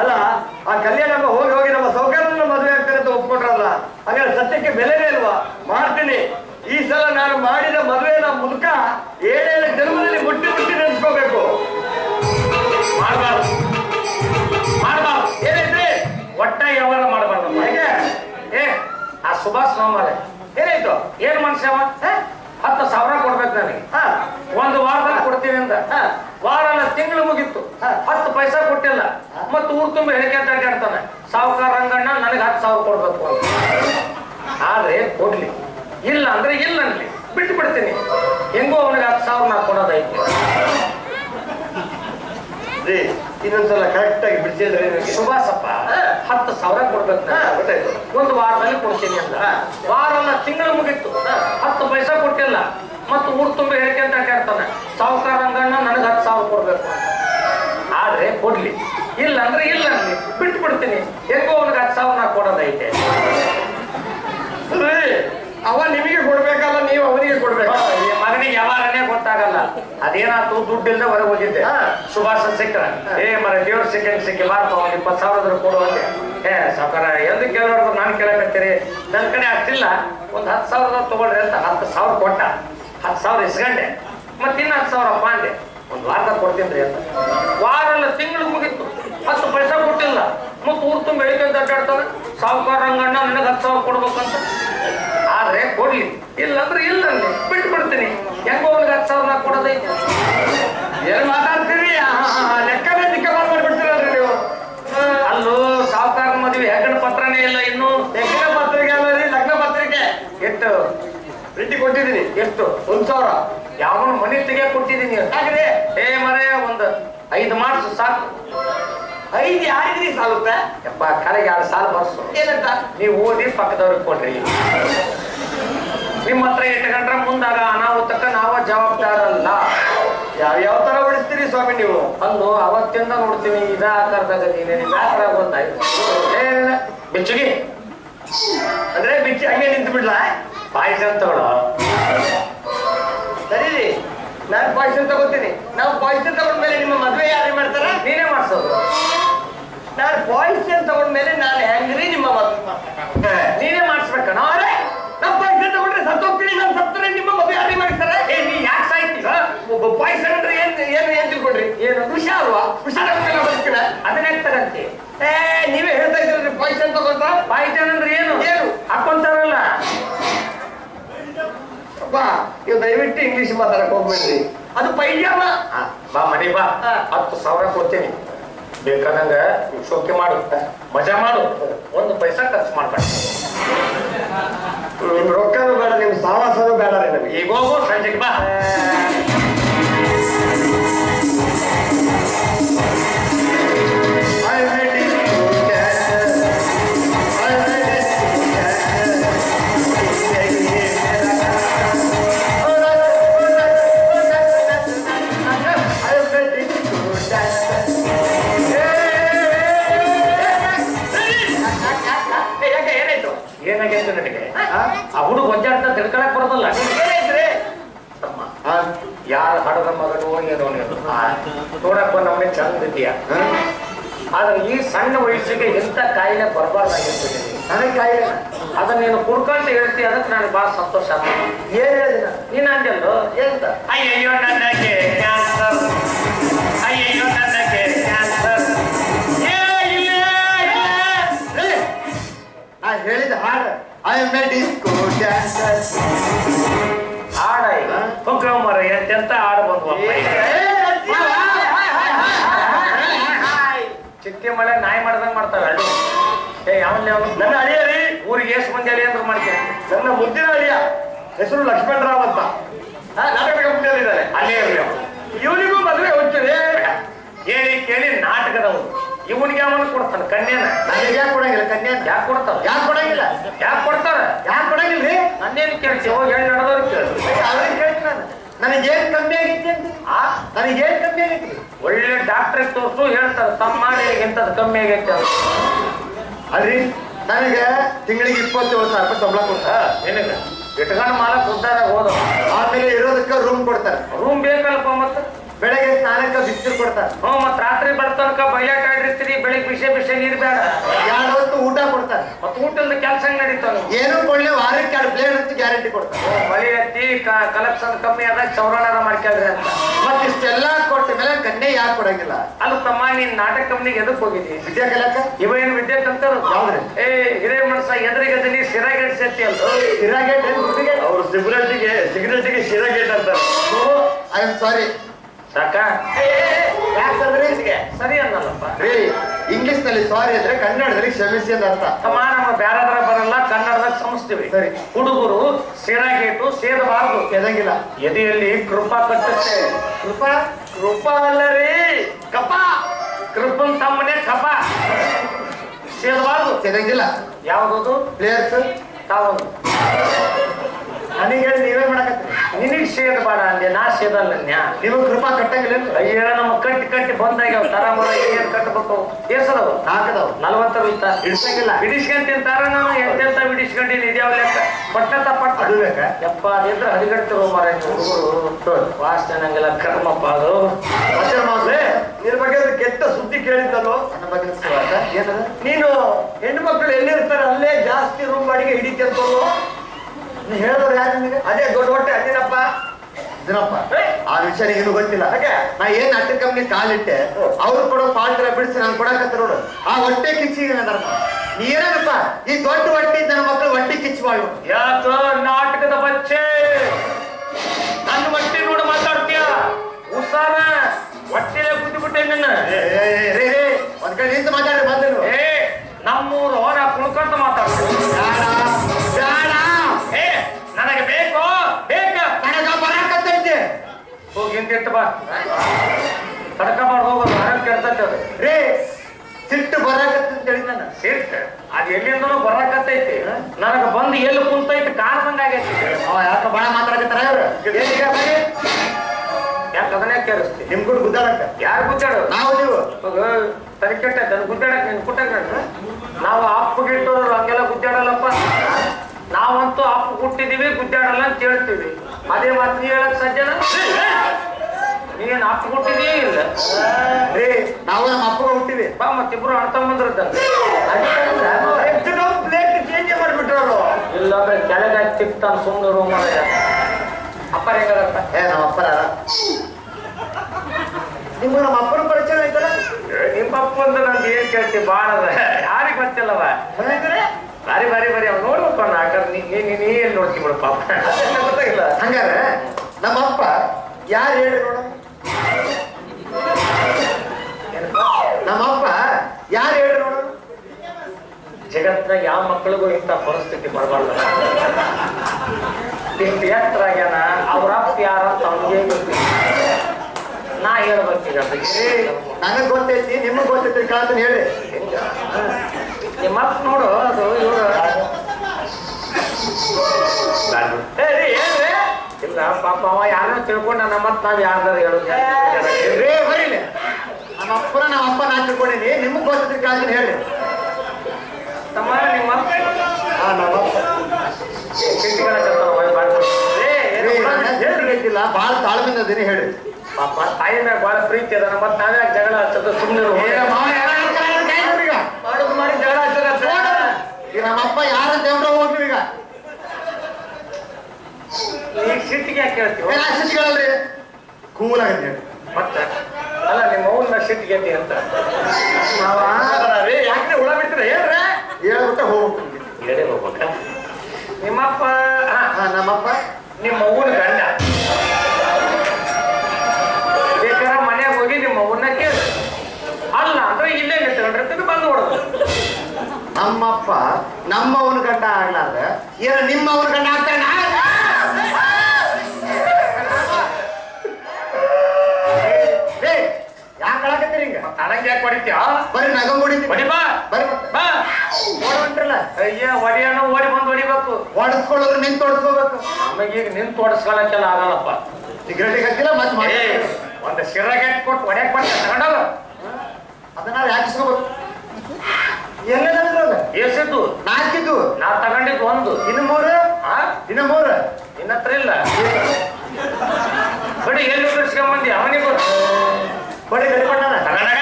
ಅಲ್ಲ, ಆ ಕಲ್ಯಾಣ ಹೋಗಿ ಹೋಗಿ ನಮ್ಮ ಸೌಕರ್ಯನ ಮದುವೆ ಆಗ್ತಾರೆ ಅಂತ ಒಪ್ಕೊಟ್ರಲ್ಲ? ಹಾಗಾದ್ರೆ ಸತ್ಯಕ್ಕೆ ಬೆಲೆನೇ ಇಲ್ವಾ? ಮಾಡ್ತೀನಿ. ಈ ಸಲ ನಾನು ಮಾಡಿದ ಮದುವೆನ ಮುದುಕ ಏಳೇಳು ಜನ್ಮದಲ್ಲಿ ಮುಟ್ಟಿ ಮುಟ್ಟಿ ನೆನ್ಸ್ಕೋಬೇಕು. ಮಾಡಬಾರ್ದು. ಮಾಡಬಾರ್ದು. ಏನೈತ್ರಿ ಒಟ್ಟ ವ್ಯವಹಾರ ಮಾಡಬಾರ್ದು ಹೇಗೆ? ಏ, ಆ ಸುಭಾಷ್ ನೋಮಲೆ ಏನಾಯ್ತು? ಏನ್ ಮನುಷ್ಯವ? ಹತ್ತು ಸಾವಿರ ಕೊಡ್ಬೇಕು ನನಗೆ. ಹಾ. ಒಂದು ವಾರದಲ್ಲಿ ಕೊಡ್ತೀನಿ ಅಂತ ಹಾ. ವಾರ ಅಲ್ಲ ತಿಂಗಳು ಮುಗಿತ್ತು ಹಾ. ಹತ್ತು ಪೈಸಾ ಕೊಟ್ಟಿಲ್ಲ. ಮತ್ತೆ ಊರ್ ತುಂಬ ಹೇಳಿಕೆ ಅಂತ ಅಡ್ಡಾಡ್ತಾನೆ. ಸಾವುಕಾರ ರಂಗಣ್ಣ ನನಗೆ ಹತ್ತು ಸಾವಿರ ಕೊಡ್ಬೇಕು ಅಂತ. ಆದ್ರೆ ಕೊಡ್ಲಿ. ಇಲ್ಲ ಅಂದ್ರೆ ಇಲ್ಲ ಅನ್ಲಿ. ಬಿಟ್ಟು ಬಿಡ್ತೀನಿ ಹೆಂಗೋ ಅವನಿಗೆ ಹತ್ತು ಸಾವಿರ ನಾ ಕೊಡೋದೈತಿ ರೀ ಇನ್ನೊಂದ್ಸಲ ಕರೆಕ್ಟ್ ಆಗಿ ಬಿಡಿಸಿದ್ರೆ ಸುಭಾಸಪ್ಪ ಹತ್ತು ಸಾವಿರ ಕೊಡ್ಬೇಕು. ಗೊತ್ತಾಯ್ತು. ಒಂದು ವಾರದಲ್ಲಿ ಕೊಡ್ತೀನಿ ಅಂತ. ವಾರ ಅಲ್ಲ ತಿಂಗಳು ಮುಗೀತು. ಹತ್ತು ಪೈಸಾ ಕೊಟ್ಟಿಲ್ಲ. ಮತ್ತು ಊರು ತುಂಬ ಹೇಳಿಕೆ ಅಂತ ಕೇಳ್ತಾನೆ. ಸಾವುಕಾರ ರಂಗಣ್ಣ ನನಗೆ ಹತ್ತು ಸಾವಿರ ಕೊಡ್ಬೇಕು ಅಂತ. ಆದ್ರೆ ಕೊಡ್ಲಿ. ಇಲ್ಲ ಅಂದ್ರೆ ಇಲ್ಲ ಅನ್ಲಿ ಬಿಟ್ಟು ಬಿಡ್ತೀನಿ ಹೆಂಗೋ ಅವನಿಗೆ ಹತ್ತು ಸಾವಿರ ನಾ ಕೊಡೋದೈತೆ. ಅವ ನಿಮಗೆ ಕೊಡ್ಬೇಕಲ್ಲ ನೀವು ಅವನಿಗೆ ಕೊಡ್ಬೇಕು. ಮಗನಿಗೆ ಯಾವಾಗನೇ ಗೊತ್ತಾಗಲ್ಲ. ಅದೇನಾಯ್ತು? ಇಲ್ಲದೆ ಹೊರಗೆ ಹೋಗಿದ್ದೆ. ಸುಭಾಷ ಸಿಕ್ಕ ಏ ಮರ ದೇವ್ರ ಸಿಕ್ಕಂಗ್ ಸಿಕ್ಕಿ ಬಾರಪ್ಪ ಒಂದು ಇಪ್ಪತ್ತು ಸಾವಿರ ಕೊಡುವಂತೆ ಏ ಸಾವುಕಾರ ಎಂದು ಕೇಳೋರ್ದು ನಾನು ಕೇಳಕತ್ತೀರಿ? ನನ್ನ ಕಡೆ ಅಷ್ಟಿಲ್ಲ ಒಂದು ಹತ್ತು ಸಾವಿರದ ತಗೊಳ್ರಿ ಅಂತ ಹತ್ತು ಸಾವಿರ ಕೊಟ್ಟ. ಹತ್ತು ಸಾವಿರ ಇಸ್ಕಂಡೆ. ಮತ್ತೆ ಇನ್ನು ಹತ್ತು ಸಾವಿರ ಪಾಂಡೆ ಒಂದು ವಾರದ ಕೊಡ್ತೀನಿ ಅಂತ. ವಾರ ಅಲ್ಲ ತಿಂಗಳು ಮುಗಿತು. ಹತ್ತು ಪೈಸಾ ಕೊಟ್ಟಿಲ್ಲ. ಮತ್ತು ಊರು ತುಂಬ ಬೆಳಿಗ್ಗೆ ಅಡ್ಡಾಡ್ತಾನೆ. ಸಾವುಕಾರ ರಂಗಣ್ಣ ನನಗೆ ಹತ್ತು ಸಾವಿರ ಕೊಡ್ಬೇಕಂತ. ಆದ್ರೆ ಕೊಡ್ಲಿ. ಇಲ್ಲಂದ್ರೆ ಇಲ್ಲ ಅಲ್ಲಿ ಬಿಟ್ಟು ಬಿಡ್ತೀನಿ ಹೆಂಗೋ ಅವ್ನಿಗೆ ಹತ್ತು ಸಾವಿರ ನಾ ಕೊಡೋದೈತಿ ಏನ್ ಮಾತಾಡ್ತೀರಿ? ಲೆಕ್ಕನೇ ದಿಕ್ಕ ಮಾಡ್ಬಿಡ್ತೀರಲ್ರಿ ನೀವು? ಅಲ್ಲೂ ಸಾವುಕಾರ ಮದುವೆ ಹೆಗ್ಗಣ ಪತ್ರನೇ ಇಲ್ಲ ಇನ್ನು. ಹೆಗ್ಗಣ ಪತ್ರಿಕೆ ಅಲ್ಲ ರೀ ಲಗ್ನ ಪತ್ರಿಕೆ. ಎಷ್ಟು? ಪ್ರಿಂಟಿ ಕೊಟ್ಟಿದ್ದೀನಿ ಎಷ್ಟು? ಒಂದ್ ಸಾವಿರ. ಯಾವನ ಮನೆ ತೆಗಿಯ ಕೊಟ್ಟಿದ್ದೀನಿ ಯಾಕ್ರಿ ಏ ಮರೆ ಒಂದು ಐದು ಮಾರ್ಕ್ಸ್ ಸಾಕು. ಐದು ಯಾರಿಗ್ರಿ ಸಾಲುತ್ತೆ? ಯಪ್ಪ ಕಡೆಗೆ ಎರಡು ಸಾಲ ಬರ್ಸು. ಏನಂತ? ನೀವು ಓದಿ ಪಕ್ಕದವ್ರಿಗೆ ಕೊಡ್ರಿ. ನಿಮ್ಮ ಹತ್ರ ಇಟ್ಕೊಂಡ್ರೆ ಮುಂದಾಗ ಅನಾಹುತಕ್ಕ ನಾವ ಜವಾಬ್ದಾರಲ್ಲ. ಯಾವ ಯಾವ ತರ ಉಳಿಸ್ತೀರಿ ಸ್ವಾಮಿ ನೀವು? ಅಲ್ಲೋ ಅವತ್ತಿಂದ ನೋಡ್ತೀನಿ ಇದ ಆಕಾರದಾಗ ನೀನೇನು ಯಾಕರ ಗೊತ್ತಾಯ್ತು. ಬಿಚ್ಚುಗಿ. ಅಂದ್ರೆ ಬಿಚ್ಚಿ ಹಂಗೆ ನಿಂತು ಬಿಡ್ಲ? ಪಾಯ್ಸನ್ ತಗೊಳ್ಳೋ ಸರಿ ನಾನು ಪಾಯ್ಸನ್ ತಗೋತೀನಿ ನಾವು ಪಾಯ್ಸನ್ ತಗೊಂಡ್ಮೇಲೆ ನಿಮ್ಮ ಮದುವೆ ಯಾರು ಮಾಡ್ತಾರ? ನೀನೇ ಮಾಡ್ಸೋದು. ನಾನು ಪಾಯ್ಸನ್ ತಗೊಂಡ್ಮೇಲೆ ನಾನು ಹೆಂಗ್ರಿ ನಿಮ್ಮ ಮದುವೆ ನೀನೇ ಮಾಡಿಸ್ಬೇಕಣ್ಣ. ಪಾಯ್ಸನ್ ಸತ್ತೋಗ್ತೀನಿ ನಾನು ಸತ್ತರೆ ನಿಮ್ಮ ಮದುವೆ ಯಾರು ಮಾಡ್ತಾರೆ ಏ ನೀ ಯಾಕೆ ಸಾಯ್ತೀವ ಒಬ್ಬ ಪಾಯ್ಸನ್ ಅಂದ್ರೆ ಏನ್ ಏನು ಏನ್ ತಿಳ್ಕೊಂಡ್ರಿ? ಏನು? ವಿಷ ಅಲ್ವಾ? ಹುಷಾರ ಬದುಕಿನ ಅದನ್ನೇ ತಗಂತಿ ಏ ನೀವೇ ಹೇಳ್ತಾ ಇದ್ರಿ ಪಾಯ್ಸನ್ ತಗೊಂಡ್ರ ಪಾಯ್ಸನ್ ಅಂದ್ರೆ ಏನು? ಏನು? ಹಾಕೊಂತಾರಲ್ಲ. ಬಾ ನೀವು ದಯವಿಟ್ಟು ಇಂಗ್ಲಿಷ್ ಮಾತಾಡಕ್ ಹೋಗ್ಬೇಡ್ರಿ. ಅದು ಪೈಜಾಮ ಬಾ ಮನೆ ಬಾ. ಹತ್ತು ಸಾವಿರ ಕೊಡ್ತೀನಿ. ಬೇಕಾದಂಗ ಶೋಕೆ ಮಾಡು. ಮಜಾ ಮಾಡು. ಒಂದು ಪೈಸಾ ಖರ್ಚು ಮಾಡ್ಬೇಡ. ರೊಕ್ಕನೂ ಬೇಡ ನಿಮ್ ಸಾವಾಸನೂ ಬೇಡ ರೀ ನಮಗೆ ಈಗ ಹೋಗು ಸಂಜೆಗೆ ಬಾ ಬಂದ್ವಪ್ಪ ಈಗ. ಚಿಕ್ಕೆ ಮಳೆ ನಾಯಿ ಮಾಡ್ದಂಗ್ ಮಾಡ್ತಾರೆ ಏ ಯಾವಲ್ಲಿ ಅವನು ನನ್ನ ಅಳಿಯ ರೀ ಊರಿಗೆ ಎಷ್ಟು ಮಂದಿ ಅಳಿ ಅಂದ್ರೆ ಮಾಡ್ತೀನಿ ನನ್ನ ಮುದ್ದಿನ ಅಳಿಯ ಹೆಸರು ಲಕ್ಷ್ಮಣ್ ರಾವ್ ಅಂತ ನಾಟಕ ಕಂಪನಿಯಲ್ಲಿದ್ದಾರೆ ಅಲ್ಲೇ ಇರಲಿ ಇವನಿಗೂ ಮದುವೆ ಹೋಗ್ತದೆ ಕೇಳಿ ಕೇಳಿ ನಾಟಕದವನು ಇವನಿಗೆ ಅವನು ಕೊಡ್ತಾನೆ ಕನ್ಯಾನ ನನಗೆ ಯಾಕೆ ಕೊಡಂಗಿಲ್ಲ ಕನ್ಯಾನ ಯಾಕೆ ಕೊಡ್ತಾರ ಯಾಕೆ ಕೊಡಂಗಿಲ್ಲ ಯಾಕೆ ಕೊಡ್ತಾರ ಯಾಕೆ ಕೊಡಂಗಿಲ್ಲ ರೀ ನನ್ನೇನು ಕೇಳ್ತಿ ಹೋಗಿ ಹೇಳಿ ನಡೆದವ್ರು ಕೇಳಿ ಅವ್ರಿಗೆ ಕೇಳ್ತೀನಿ ನಾನು ನನಗೇನ್ ಕಮ್ಮಿ ಆಗಿತ್ತು ಅಂತ? ಆ ನನಗೇನ್ ಕಮ್ಮಿ ಆಗೈತಿ ಒಳ್ಳೆ ಡಾಕ್ಟ್ರಿಗೆ ತೋರ್ಸು ಹೇಳ್ತಾರೆ ತಮ್ಮ ಮಾಡಿ ಇಂಥದ್ದು ಕಮ್ಮಿ ಆಗೈತೆ ಅಂತ. ಅಲ್ರಿ ನನಗೆ ತಿಂಗಳಿಗೆ ಇಪ್ಪತ್ತೇಳು ಸಾವಿರ ರೂಪಾಯಿ ಸಂಬಳ ಕೊಡ್ತಾರೆ. ನಿನಗೆ. ಇಟ್ಕೊಂಡು ಮಾಲಕ್ ಉದ್ದಾರ ಹೋದ. ಆಮೇಲೆ ಇರೋದಕ್ಕೆ ರೂಮ್ ಕೊಡ್ತಾರೆ. ರೂಮ್ ಬೇಕಲ್ಲಪ್ಪ ಮತ್ತೆ? ಬೆಳಗ್ಗೆ ಸ್ನಾನಕ್ಕ ಬಿಸಿಲು ಕೊಡ್ತಾರ. ಹ್ಞೂ ಮತ್ ರಾತ್ರಿ ಬರ್ತನಕ ಬಯಲಾಟ ಆಡಿರ್ತೀರಿ ಬೆಳಿಗ್ಗೆ ಬಿಸಿ ಬಿಸಿ ನೀರ್ ಬೇಡ. ಯಾರು ಹೊತ್ತು ಊಟ ಕೊಡ್ತಾರ. ಮತ್ ಊಟದ ಕೆಲಸ ಹೆಂಗ್ ನಡೀತಾರ ಏನು ಕೊಡ್ಲಿ ವಾರಕ್ಕೆ ಎರಡು ಪ್ಲೇಟ್ ಅಂತ ಗ್ಯಾರಂಟಿ ಕೊಡ್ತಾರ. ಬಳಿ ಎತ್ತಿ ಕಲೆಕ್ಷನ್ ಕಮ್ಮಿ ಆದಾಗ ಚೌರಾಣಾರ ಮಾಡ್ಕೊಳ್ರಿ ಅಂತ. ಮತ್ ಇಷ್ಟೆಲ್ಲ ಕೊಟ್ಟ ಮೇಲೆ ಗಂಡೆ ಯಾಕೆ ಕೊಡಂಗಿಲ್ಲ? ಅಲ್ಲ ತಮ್ಮ ನೀನ್ ನಾಟಕ ಕಂಪ್ನಿಗೆ ಎದಕ್ ಹೋಗಿದ್ದಿ? ವಿದ್ಯಾ ಕಲಕ ಇವ ಏನ್ ವಿದ್ಯೆ ಕಂತಾರ ಯಾವ್ದ್ರಿ? ಏ ಹಿರೇ ಮನಸ ಎದುರಿಗದನಿ ಸಿರಾಗೇಟ್ ಸತ್ತಿ ಅಲ್ಲ ಸಿರಾಗೇಟ್ ಅವ್ರು ಅವರು ಸಿಗರೇಟಿಗೆ ಸಿರಾಗೇಟ್ ಅಂತಾರೆ. I am sorry. ಸಾಕ? ಸರಿ ಅನ್ನಲ್ಲಪ್ಪ. ರೀ ಇಂಗ್ಲಿಷ್ನಲ್ಲಿ ಸಾರಿ ಅಂದ್ರೆ ಕನ್ನಡದಲ್ಲಿ ಕ್ಷಮಿಸಿ ಅಂತ ಅರ್ಥ. ತಮ್ಮ ನಮ್ಮ ಬ್ಯಾರದ್ರ ಬರಲ್ಲ ಕನ್ನಡದಾಗ ಕ್ಷಮಿಸ್ತೀವಿ. ಸರಿ. ಹುಡುಗರು ಸಿರಾಗೇಟು ಸೇದಬಾರದು ಎದಂಗಿಲ್ಲ ಎದೆಯಲ್ಲಿ ಕೃಪಾ ಕಟ್ಟುತ್ತೆ. ಕೃಪಾ? ಕೃಪಾ ಅಲ್ಲ ರೀ. ಕಪ ಕೃಪನ್ ತಮ್ಮನೆ ಕಪ ಸೇರಬಾರದು. ಕೆದಂಗಿಲ್ಲ ಯಾವ್ದು ಪ್ಲೇಯರ್ಸ್ ತಾವು ನನಗೆ ಹೇಳಿ ನೀವೇ ಮಾಡಕತ್ರಿ ನಿನಗ್ ಬಾಡ ಅಂದೆ ನಾ ಸೇದಲ್ಲ ನಿಮಗ್ ಕೃಪಾ ಕಟ್ಟಂಗಿಲ್ಲ ಅಯ್ಯೋ ನಮ್ಮ ಕಟ್ಟಿ ಕಟ್ಟಿ ಬಂದಾಗ ತರ ಮರ ಏನ್ ಕಟ್ಟಬೇಕು ಏರ್ಸದವು ನಾಲ್ಕದವ್. ನಲ್ವತ್ತರ ಇತ್ತ ಇಡ್ಸಂಗಿಲ್ಲ. ಬಿಡಿಸ್ಕೊಂಡ್ ನಾವು ನಾನು ಎಂತೆಂತ ಬಿಡಿಸ್ಕೊಂಡಿನಿ ಇದ್ಯಾವ ಲೆಕ್ಕ? ಪಟ್ಟತ ಪಟ್ಟ ಅದು ಬೇಕಾ ಯಪ್ಪ ಅದಿದ್ರೆ ಹದಿಗಡ್ತಿರೋ ಮರ ಹುಡುಗರು. ವಾಸನೆ ನಂಗೆಲ್ಲ ಕರ್ಮಪ್ಪ ಅದು. ಮತ್ತೆ ಮಾಸ್ರೆ ನಿನ್ ಬಗ್ಗೆ ಕೆಟ್ಟ ಸುದ್ದಿ ಕೇಳಿದ್ದಲ್ಲೋ? ನನ್ನ ಬಗ್ಗೆ ಏನದ? ನೀನು ಹೆಣ್ಮಕ್ಳು ಮಕ್ಕಳು ಎಲ್ಲಿರ್ತಾರೆ ಅಲ್ಲೇ ಜಾಸ್ತಿ ರೂಮ್ ಬಾಡಿಗೆ ಹಿಡಿತಂತಲ್ಲೋ? ನೀ ಹೇಳಿದ್ರೆ ಯಾರು ನಿಮಗೆ ಅದೇ ದೊಡ್ಡ ಹೊಟ್ಟೆ ಅದೇನಪ್ಪ? ದಿನಪ್ಪ ಆ ವಿಷಯ ಏನು ಗೊತ್ತಿಲ್ಲ. ಹಾಗೆ ನಾ ಏನ್ ಅಟ್ಟ ಕಂಪ್ನಿ ಕಾಲಿಟ್ಟೆ? ಅವ್ರು ಕೊಡೋ ಪಾತ್ರ ಬಿಡಿಸಿ ನಾನು ಕೊಡಕತ್ತ ನೋಡು. ಆ ಹೊಟ್ಟೆ ಕಿಚ್ಚಿಗೆ ಅದರ ನೀ ಏನಪ್ಪ ಈ ದೊಡ್ಡ ಹೊಟ್ಟೆ ನನ್ನ ಮಕ್ಕಳು ಹೊಟ್ಟೆ ಕಿಚ್ಚು ಬಾಳು ಯಾಕ ನಾಟಕದ ಬಚ್ಚೆ ಹಿಂದಿಟ್ಟು ಬಾ. ತಡ್ಕಬಾರ್ದು ಹೋಗೋದು ಆರೋಗ್ಯ ಕೆಡ್ತೈತೆ ಅದು. ರೇ ಸಿಟ್ಟು ಬರಾಕತ್ತ ಅಂತ ಹೇಳಿ ನಾನು. ಸಿಟ್ಟು? ಅದು ಎಲ್ಲಿಂದನೂ ಬರಕತ್ತೈತಿ. ನನಗೆ ಬಂದು ಎಲ್ಲಿ ಕುಂತೈತಿ ಕಾಣ್ದಂಗ ಆಗೈತಿ. ಅವ ಯಾಕ ಭಾಳ ಮಾತಾಡಕತ್ತಾರ ಯಾಕೆ ಅದನ್ನೇ ಕೇಳಿಸ್ತಿ? ನಿಮ್ ಕೂಡ ಗುದ್ದಾಡಕ. ಯಾರು ಗುದ್ದಾಡೋ ನಾವು ನೀವು. ತಲೆ ಕೆಟ್ಟ ನನ್ ಗುದ್ದಾಡಕ್ ನೀನ್ ಕುಟ್ಟಾಗ ನಾವು ಅಪ್ಪು ಗಿಟ್ಟೋರು ಹಂಗೆಲ್ಲ ಗುದ್ದಾಡಲ್ಲಪ್ಪ. ನಾವಂತೂ ಅಪ್ಪ ಹುಟ್ಟಿದೀವಿ ಗುದ್ದಾಡಲ್ಲ ಅಂತ ಹೇಳ್ತೀವಿ. ಅದೇ ಮಾತು ಹೇಳಕ್ ಸಜ್ಜನ ನೀನ್ ಅಪ್ಪ ಹುಟ್ಟಿದೀ ಇಲ್ಲ? ರೇ ನಾವು ನಮ್ಮ ಅಪ್ಪಗ ಹುಟ್ಟಿವಿ. ಬಾ ಮತ್ತಿಬ್ರು ಎಷ್ಟು ಪ್ಲೇಟ್ ಚೇಂಜ್ ಮಾಡ್ಬಿಟ್ರು ಇಲ್ಲ ಅಂದ್ರೆ ಕೆಳಗೆ ತಿಕ್ತಾನ ಸುಮ್ಮನೆ ರೂಮ್ ಅಪ್ಪ ಹೆಂಗದಪ್ಪ ಏ ನಮ್ಮ ಅಪ್ಪರ? ನಿಮ್ಗೆ ನಮ್ಮ ಅಪ್ಪನ ಪರಿಚಯ ಐತಲ್ಲ? ನಿಮ್ಮ ಅಪ್ಪ ಅಂದ್ರೆ ನಾನು ಏನ್ ಕೇಳ್ತಿ? ಬಾಳ ಯಾರಿಗ್ ಗೊತ್ತಿಲ್ಲವ? ಹೇಗಿದ್ರೆ ಬಾರಿ ಬಾರಿ ಬಾರಿ. ಅವ್ನು ನೋಡ್ಬೇಕು ಅಣ್ಣ ಯಾಕಂದ್ರೆ ನೀ ನೀ ಏನು ಏನ್ ನೋಡ್ತಿ ಬಿಡಪ್ಪ ಹಂಗಾರ ನಮ್ಮ ಅಪ್ಪ ಯಾರು ಹೇಳಿ ನೋಡ ಏನಪ್ಪ? ನಮ್ಮ ಅಪ್ಪ ಯಾರು ಹೇಳಿ ನೋಡ? ಜಗತ್ನಾಗ ಯಾವ ಮಕ್ಕಳಿಗೂ ಇಂಥ ಪರಿಸ್ಥಿತಿ ಬರಬಾರ್ದು. ಇಷ್ಟು ಎತ್ತರಾಗ್ಯಾನ ಅವ್ರ ಅಪ್ಪ ಯಾರಂತ ಅವ್ನಿಗೆ ಗೊತ್ತಿಲ್ಲ ನಾ ಹೇಳ್ಬೇಕೀಗ ನನಗ್ ಗೊತ್ತೈತಿ ನಿಮಗ್ ಗೊತ್ತೈತಿ ಕಾಂತ ಹೇಳಿ. ನಿಮ್ಮಪ್ಪ ನಿಮ್ಮ ನೋಡು ಅದು ಇವ್ರು ಪಾಪ ಅವ ಯಾರನ್ನ ತಿಳ್ಕೊಂಡ ನಮ್ಮ ನಾವ್ ಯಾರ್ದಾರ ಹೇಳುದು ರೇ ಬರೀಲಿ. ನಮ್ಮ ಅಪ್ಪನ ನಮ್ಮ ಅಪ್ಪ ನಾ ತಿಳ್ಕೊಂಡಿನಿ ನಿಮ್ಗೆ ಗೊತ್ತಿದ್ರೆ ಕಾಲ್ತೀನಿ ಹೇಳಿ. ತಮ್ಮ ನಿಮ್ಮ ಹಾ ನಮ್ಮ ಏ, ಗೊತ್ತಿಲ್ಲ ಬಾಳ ತಾಳ್ಮೆಯಿಂದ ಅದೇನೆ ಹೇಳಿ. ಪಾಪ ತಾಯಿ ಮ್ಯಾಗ ಬಾಳ ಪ್ರೀತಿ ಅದ. ನಮ್ಮ ನಾವ್ಯಾಗ ಜಗಳ ಹಚ್ಚೋದು? ಸುಮ್ಮನೆ ಏ ಈಗ. ಮಾಡೋದು ಮಾಡಿ ಜಗಳ ಹಚ್ಚೋದತ್ತ. ಈಗ ನಮ್ಮ ಅಪ್ಪ ಯಾರ ದೇವ್ರ ಹೋಗ್ಲಿ ಈಗ? ಈಗ ಸಿಟ್ಟಿಗೆ ಯಾಕೆ ಹೇಳ್ತೀವಿ ಆಶಿಸ್ಗಳಲ್ರಿ ಕೂಲ್ ಹೇಳಿ ಮತ್ತೆ? ಅಲ್ಲ ನಿಮ್ಮ ಅವ್ನ ಸಿಟ್ಟಿಗೆ ಅಂತ. ಯಾಕೆ ಹುಳ ಬಿಡ್ತೀರ? ಏನ್ರಿ ಹೇಳ್ಬಿಟ್ಟು ಹೋಗ್ಬಿಟ್ಟು ಹೇಳೇ ಹೋಗ್ಬೇಕ? ನಿಮ್ಮಪ್ಪ ಹಾ, ಹಾ ನಮ್ಮಪ್ಪ. ನಿಮ್ಮ ಅವ್ವನ ಗಂಡ. ಬೇಕಾರ ಮನೆಗೆ ಹೋಗಿ ನಿಮ್ಮ ಅವ್ವನ್ನ ಕೇಳಿ ಅಲ್ಲ ಅಂದ್ರೆ ಇಲ್ಲೇ ನಿಂತ್ಕೊಂಡಿರ್ತೀನಿ ಬಂದು ಹೊಡೋದು. ನಮ್ಮಪ್ಪ ನಮ್ಮವನ ಗಂಡ ಆಗ್ಲಾರ್ದ ಏನ ನಿಮ್ಮವನ ಗಂಡ ಆಗ್ತಾನ? ತನಗೆ ಯಾಕೆ ಹೊಡಿತೀಯ? ಬರ್ರಿ ನಗಂ ಹೊಡಿ ಹೊಡಿತೀನಿ ಬಾ. ಮತ್ತೆ. ಬಾ. ಓಡ್ಬಿಟ್ರಲ್ಲ ಅಯ್ಯ ಹೊಡಿಯೋಣ ಓಡಿ ಬಂದು ಹೊಡಿಬೇಕು. ಓಡಿಸ್ಕೊಳ್ಳೋರು ನಿಂತು ಓಡಿಸ್ಕೋಬೇಕು. ನಮಗೀಗ ನಿಂತು ಹೊಡೆಸ್ಕೊಳಕ್ಕೆಲ್ಲ ಆಗಲ್ಲಪ್ಪ. ಸಿಗರೇಟಿಗೆ ಹತ್ತಿಲ್ಲ ಮತ್ತೆ ಮಾಡಿ ಒಂದು ಸಿರಗೆ ಕೊಟ್ಟು ಹೊಡ್ಯಾಕ್ ಬಂದ ತಗೊಂಡಲ್ಲ ಅದನ್ನ ಯಾಕಿಸ್ಕೋಬೇಕು? ಎಲ್ಲದ ಎಸಿದ್ದು ನಾಲ್ಕಿದ್ದು ನಾ ತಗೊಂಡಿದ್ದು ಒಂದು. ಇನ್ನು ಮೂರು? ಇನ್ನು ಮೂರು? ನಿನ್ನ ಹತ್ರ ಇಲ್ಲ. ಬಡಿ ಎಲ್ಲಿ ಬಿಡಿಸ್ಕೊಂಬಂದಿ ಅವನಿಗೆ. ಬಡಿ ಗಡಿಪಟ್ಟಣ ತಗಡಗ.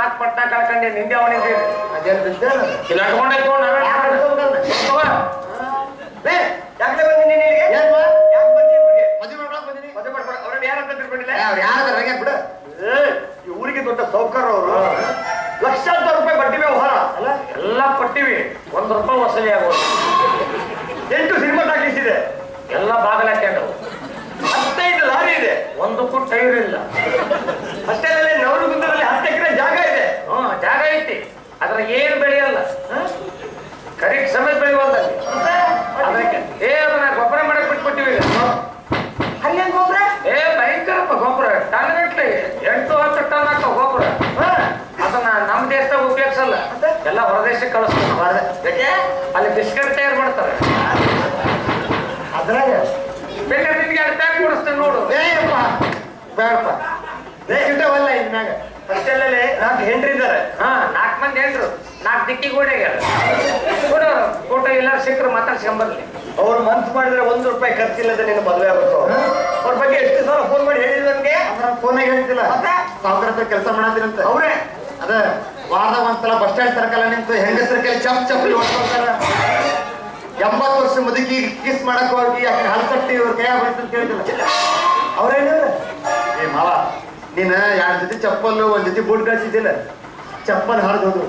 ನಮ್ಮ ಪಟ್ನಾ ಕಳ್ಕೊಂಡೆ ನಿಂದೆ ಅದೇನು ಬಿದ್ದೇನು ಇಲ್ಲ ನಾವೇ ಯಾಕೆ. ಲೇ, ಯಾಕೆ? ಏನ್? ಯಾಕೆ? ಮದುವೆ ಮಾಡ್ಕೊಳಕ್ ಬಂದೀನಿ ಮದುವೆ ಮಾಡ್ಕೊಂಡು ಅವ್ರನ್ನ ಯಾರು ಅಂತ ತಿಳ್ಕೊಂಡಿಲ್ಲ ಏ, ಅವ್ರು ಯಾರು ಹಾಗೆ ಬಿಡು. ಈ ಊರಿಗೆ ದೊಡ್ಡ ಸೌಕರ್ ಅವರು. ಲಕ್ಷಾಂತರ ರೂಪಾಯಿ ಬಡ್ಡಿ ವ್ಯವಹಾರ. ಅಲ್ಲ? ಎಲ್ಲ ಕೊಟ್ಟಿವಿ. ಒಂದ್ ರೂಪಾಯಿ ವಸೂಲಿ ಆಗೋದು ಎಂಟು ಸಿನಿಮಾ ಟಾಕೀಸ್ ಎಲ್ಲಾ ಎಲ್ಲ ಬಾಗಲಾಕ್ಯಾಡು ಹತ್ತೈದು ಒಂದು ಫುಟ್ ಟೈರ್ ಇಲ್ಲ. ಅಷ್ಟೇ ನವರು ನವಲಗುಂದದಲ್ಲಿ ಹತ್ತು ಎಕರೆ ಜಾಗ ಇದೆ. ಹ್ಮ್ ಜಾಗ ಐತಿ. ಅದ್ರ ಏನು ಬೆಳೆಯಲ್ಲ ಕರೆಕ್ಟ್ ಸಮಯ ಬೆಳೆಯುವಲ್ಲ ಅದಕ್ಕೆ ಏ ಅದನ್ನ ಗೊಬ್ಬರ ಮಾಡಕ್ ಬಿಟ್ಬಿಟ್ಟಿವಿ. ಅಲ್ಲಿ ಹೋಗ್ರೆ ಏ ಭಯಂಕರಪ್ಪ ಗೊಬ್ಬರ. ಟನ್ ಗಟ್ಲೆ ಎಂಟು ಹತ್ತು ಟನ್ ಹಾಕೋ ಗೊಬ್ಬರ. ಅದನ್ನ ನಮ್ಮ ದೇಶದಾಗ ಉಪಯೋಗಿಸಲ್ಲ. ಎಲ್ಲ ಹೊರದೇಶಕ್ಕೆ ಕಳಿಸ್ತಾರೆ. ಅಲ್ಲಿ ಬಿಸ್ಕೆಟ್ ತಯಾರು ಮಾಡ್ತಾರೆ. ಬೇಡಪ್ಪ. ಇಟ್ಟವಲ್ಲ ಇನ್ ಮ್ಯಾಗ ಅಷ್ಟೇ ಅಲ್ಲದೆ ನಾಲ್ಕು ಹೆಂಡ್ರಿ ಇದ್ದಾರೆ. ಹಾ. ನಾಲ್ಕು ಮಂದಿ ಹೆಂಡ್ರು. ನಾಲ್ಕು ದಿಕ್ಕಿಗೆ ಓಡ್ಯಾಗ ಕೊಡೋರು ಫೋಟೋ ಎಲ್ಲಾರು ಸಿಕ್ಕರು ಮಾತಾಡ್ಸ್ಕೊಂಬರ್ಲಿ. ಅವ್ರು ಮಂತ್ ಮಾಡಿದ್ರೆ ಒಂದು ರೂಪಾಯಿ ಖರ್ಚಿಲ್ಲದೆ ನಿನ್ನ ಮದುವೆ ಆಗುತ್ತೋ? ಅವ್ರ ಬಗ್ಗೆ ಎಷ್ಟು ಸಲ ಫೋನ್ ಮಾಡಿ ಹೇಳಿದ್ರು ನನಗೆ ಅದ್ರ ಫೋನಾಗ ಹೇಳ್ತಿಲ್ಲ. ಸಾವಿರ ಸಾವುಕಾರ ಕೆಲಸ ಅಂತ ಅವ್ರೆ? ಅದ ವಾರದಾಗ ಒಂದ್ಸಲ ಬಸ್ ಸ್ಟ್ಯಾಂಡ್ ಸರ್ಕಲ್ ನಿಂತು ಹೆಂಗಸರ ಕೈ ಚಪ್ ಚಪ್ಪಲಿ ಹೊಡ್ಕೊಳ್ತಾರ. ಎಂಬತ್ತು ವರ್ಷ ಮುದುಕಿ ಕಿಸ್ ಮಾಡಕ್ ಹೋಗಿ ಯಾಕೆ ಹಲ್ಸಟ್ಟಿ ಇವ್ರ ಕೈ ಅಂತ ಕೇಳಿದಿಲ್ಲ ಅವ್ರೇನು ಏ ಮಾವ ನೀನ ಎರಡ್ ಜೊತೆ ಚಪ್ಪಲ್ಲು ಒಂದ್ ಜೊತೆ ಬೂಟ್ ಕಳ್ಸಿದ್ದಿಲ್ಲ. ಚಪ್ಪಲ್ ಹರಿದೋದು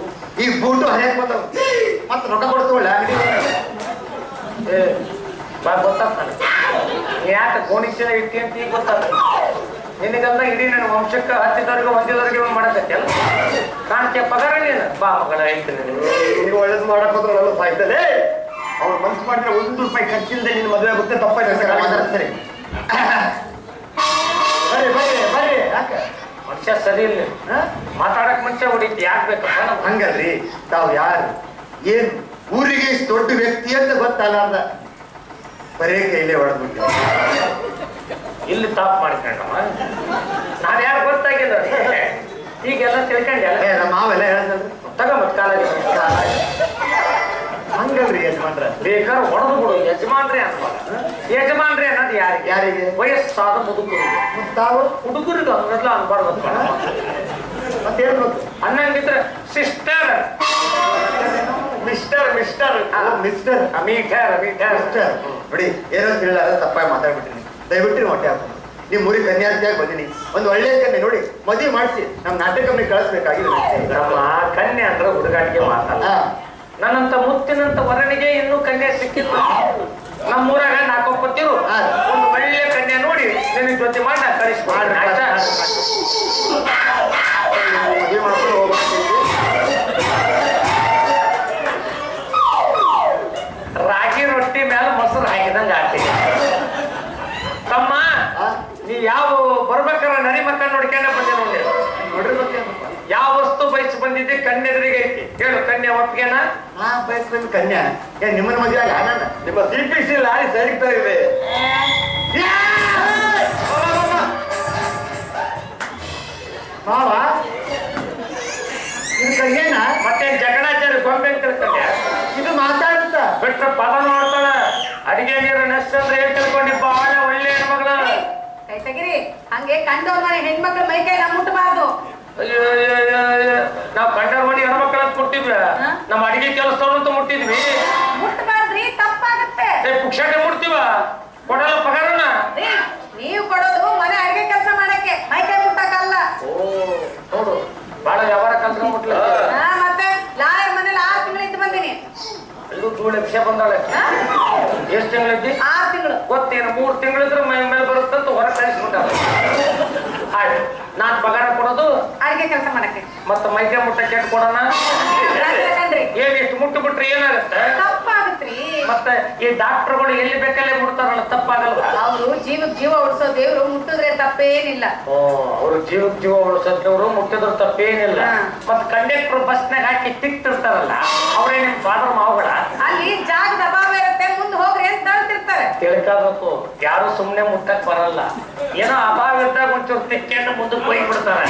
ಈ ಬೂಟು ಹರಿಯಕ್ ಬಂದವು. ಮತ್ತೆ ರೊಕ್ಕ ಕೊಡ್ತವಲ್ಲ ಏ ಬಾ ಗೊತ್ತಾಗ್ತ ನನಗೆ. ನೀ ಯಾಕೆ ಗೋಣಿಶನ ಇಟ್ಟಿ ಅಂತ ಈಗ ಗೊತ್ತಾಗ ನಿನಗಲ್ಲ ಇಡೀ ನನ್ನ ವಂಶಕ್ಕೆ ಹತ್ತಿದವ್ರಿಗೆ ಹೊಂದಿದವ್ರಿಗೆ ಇವ್ನು ಮಾಡಕತ್ತಲ್ಲ ಕಾಣ್ತೀಯ ಪಗಾರ ನೀನು ಬಾ ಮಗಳ ನಿನಗೆ. ನೀವು ಒಳ್ಳೇದು ಮಾಡಕ್ ಹೋದ್ರೆ ನಾನು ಸಾಯ್ತದೆ ಅವ್ರು ಮನ್ಸು ಮಾಡಿದ್ರೆ ಒಂದು ರೂಪಾಯಿ ಖರ್ಚಿಲ್ಲದೆ ನಿನ್ನ ಮದುವೆ ಆಗುತ್ತೆ ಸರಿ, ಮನುಷ್ಯ ಸರಿ ಇಲ್ಲ? ಮಾತಾಡಕ್ ಮುಂಚೆ ಹೊಡಿತಿ ಯಾಕೆ ಬೇಕಪ್ಪ ಹಂಗಲ್ರಿ ತಾವ್ ಯಾರು? ಏನ್ ಊರಿಗೆ ಇಷ್ಟು ದೊಡ್ಡ ವ್ಯಕ್ತಿ ಅಂತ ಗೊತ್ತಲ್ಲ ಅಂದ ಬರೇ ಕೈಲೇ ಹೊಡೆದ್ಬಿಟ್ಟು ಇಲ್ಲಿ ತಾಪ್ ಮಾಡ್ಕೊಂಡವ. ನಾನು ಯಾರು ಗೊತ್ತಾಗಿಲ್ಲ ಈಗೆಲ್ಲ ತಿಳ್ಕೊಂಡೆ ನಮ್ಮ ಮಾವೆಲ್ಲ ಹೇಳಂತಲ್ರಿ ತಗೊಂಬತ್ ಕಾಲಾಗಿ ಹಂಗಲ್ರಿ ಯಜಮಾನ್ರ. ಬೇಕಾದ್ರೆ ಹೊಡೆದು ಬಿಡು ಯಜಮಾನ್ರಿ ಅನ್ಬಾರ ಯಜಮಾನ್ರಿ ಅನ್ನೋದು ಯಾರಿಗೆ? ಯಾರಿಗೆ? ವಯಸ್ಸಾದ ಮುದುಕರು ತಾವು ಹುಡುಗರಿಗೆ ಹಂಗಲ್ಲ ಅನ್ಬಾರ್ದು ಮತ್ತೇನ್ ಗೊತ್ತು? ಅನ್ನಂಗಿದ್ರೆ ಸಿಸ್ಟರ್ ಮಿಸ್ಟರ್ ಮಿಸ್ಟರ್ ಮಿಸ್ಟರ್ ಮೀಠರ್ ಮೀಠರ್ ಮಿಸ್ಟರ್ ನೋಡಿ ಏನೋ ತಿಳಿಲಾರ ತಪ್ಪಾಗಿ ಮಾತಾಡ್ಬಿಟ್ಟಿನಿ ದಯವಿಟ್ಟು ಹೊಟ್ಟೆ ಹಾಕೊಂಡು ನೀವು ಊರಿಗೆ ಕನ್ಯಾರ್ಥಿಯಾಗಿ ಬಂದಿನಿ. ಒಂದು ಒಳ್ಳೆ ಕನ್ಯೆ ನೋಡಿ ಮದುವೆ ಮಾಡಿಸಿ ನಮ್ಮ ನಾಟಕ ಕಂಪ್ನಿ ಕಳಿಸ್ಬೇಕಾಗಿದೆ ಕನ್ಯೆ ಅಂದ್ರೆ ಹುಡುಗಾಟಿಗೆ ಮಾತಲ್ಲ. ನನ್ನಂತ ಮುತ್ತಿನಂತ ವರನಿಗೆ ಇನ್ನೂ ಕನ್ಯೆ ಸಿಕ್ಕಿತ್ತು ನಮ್ಮೂರಾಗ ನಾಕೊಪ್ಪತ್ತಿರು. ಒಂದು ಒಳ್ಳೆ ಕನ್ಯೆ ನೋಡಿ ನಿನ್ನ ಜೊತೆ ಮಾಡಿ ನಾ ಕಳಿಸ್ ಆಯ್ತಾ? ರಾಗಿ ರೊಟ್ಟಿ ಮೇಲೆ ಮೊಸರು ಹಾಕಿದಂಗ ಆಗ್ತೀನಿ ತಮ್ಮ? ನೀ ಯಾವ ಬರ್ಬೇಕಾರ ನರಿ ಮಕ್ಕ ನೋಡ್ಕೊಂಡ ಬಂದೆ ನೋಡಿ ನೋಡ್ರಿ ಗೊತ್ತೇನಪ್ಪ ಯಾವ ವಸ್ತು ಬಯಸಿ ಬಂದಿದ್ದೆ ಕನ್ಯದ್ರಿಗೆ ಐತಿ. ಹೇಳು ಕನ್ಯಾ ಒಪ್ಗೆನ ಹಾ ಬಯಸ್ಕೊಂಡು ಕನ್ಯಾ. ಏ ನಿಮ್ಮನ ಮದುವೆ ಆಗ ನಿಮ್ಮ ಸಿ ಪಿ ಸಿ ಲಾರಿ ಸರಿಗ್ತಾ ಇದೆ ಮಾವ? ಇದು ಕನ್ಯೇನ ಮತ್ತೆ ಜಗಣಾಚಾರ್ಯ ಗೊಂಬೆ ಅಂತ ಕನ್ಯಾ ಇದು ಮಾತಾಡುತ್ತ ಬಿಟ್ರೆ ಪದ ನೋಡ್ತಾಳ ಅಡಿಗೆ ನೀರು ನೆಸ್ಟ್ ಅಂದ್ರೆ ಏನ್ ತಿಳ್ಕೊಂಡಿ ಬಹಳ ಒಳ್ಳೆ ಹೆಣ್ಮಗಳು. ಕೈ ತೆಗಿರಿ. ಹಂಗೆ ಕಂಡವ್ರ ಮನೆ ಹೆಣ್ಮಕ್ಳ ಮೈ ಕೈ ಮುಟ್ಟಬಾರ್ದು ಅಯ್ಯೋ. ನಾವ್ ಕಂಡರ್ ಮಾಡಿ ಹೆಣ್ಮಕ್ಳ ಅಂತ ಮುಟ್ಟಿದ್ವಿ ನಮ್ಮ ಅಡಿಗೆ ಕೆಲಸದವ್ರು ಅಂತ ಮುಟ್ಟಿದ್ವಿ. ಮುಟ್ಟಬಾರ್ದ್ರಿ ತಪ್ಪಾಗತ್ತೆ. ಏ ಪುಕ್ಷಾಟೆ ಮುಟ್ತೀವ? ಕೊಡಲ್ಲ ಪಗಾರನ? ನೀವು ಕೊಡೋದು ಮನೆ ಅಡಿಗೆ ಕೆಲಸ ಮಾಡಕ್ಕೆ. ಮೈ ಕೈ ಮುಟ್ಟಕ್ಕಲ್ಲ ಓ ನೋಡು ಬಾಳ ವ್ಯವಹಾರ ಕೆಲಸ ಮುಟ್ಲ? ಹಾ ಮತ್ತೆ ಲಾಯರ್ ಮನೇಲಿ ಆರು ತಿಂಗಳು ಇದ್ದು ಬಂದೀನಿ. ಅಲ್ಲೂ ಧೂಳು ವಿಷಯ ಬಂದಾಳೆ. ಎಷ್ಟು ಎಷ್ಟ್ ತಿಂಗಳಿದ್ದಿ ಆರು ತಿಂಗಳು. ಗೊತ್ತೇನು ಮೂರು ತಿಂಗಳಿದ್ರೆ ಮೈ ಮೇಲೆ ಬರುತ್ತಂತ ಹೊರ ಕಳಿಸ್ಬಿಟ್ಟ. ಆಯ್ತು ನಾನ್ ಪಗಾರ ಅಡಿಗೆ ಕೆಲಸ ಮಾಡಕ್ಕೆ. ಮತ್ತೆ ಮೈಕೆ ಮುಟ್ಟ ಕೆಟ್ಟ ಕೊಡೋಣ? ಏನ್ ಮುಟ್ಟು ಬಿಟ್ರೆ ಏನಾಗತ್ತೆ? ತಪ್ಪಾಗತ್ರಿ. ಮತ್ತೆ ಈ ಡಾಕ್ಟರ್ಗಳು ಎಲ್ಲಿ ಬೇಕಲ್ಲೇ ಮುಡ್ತಾರಲ್ಲ ತಪ್ಪಾಗಲ್ಲ. ಅವರು ಜೀವಕ್ ಜೀವ ಉಳಿಸೋ ದೇವ್ರು ಮುಟ್ಟಿದ್ರೆ ತಪ್ಪೇನಿಲ್ಲ. ಓ ಅವರು ಜೀವಕ್ ಜೀವ ಉಳಿಸೋದವ್ರು ಮುಟ್ಟಿದ್ರೆ ತಪ್ಪೇನಿಲ್ಲ. ಮತ್ತೆ ಮತ್ ಕಂಡಕ್ಟರ್ ಬಸ್ನಾಗ ಹಾಕಿ ತಿಕ್ತಿರ್ತಾರಲ್ಲ ಅವ್ರೇ ನಿಮ್ ಫಾದರ್ ಮಾವುಗಳ? ಅಲ್ಲಿ ಜಾಗದ ಅಭಾವ ತಿಳ್ಕೊಂತಾರೆ ಯಾರು ಸುಮ್ನೆ ಮುಟ್ಟಕ್ ಬರಲ್ಲ. ಏನೋ ಅಭಾವ ಇದ್ದಾಗ ಒಂಚೂರು ತಿಕ್ಕೊಂಡು ಮುಂದಕ್ಕೆ ಹೋಗಿ ಬಿಡ್ತಾರೆ.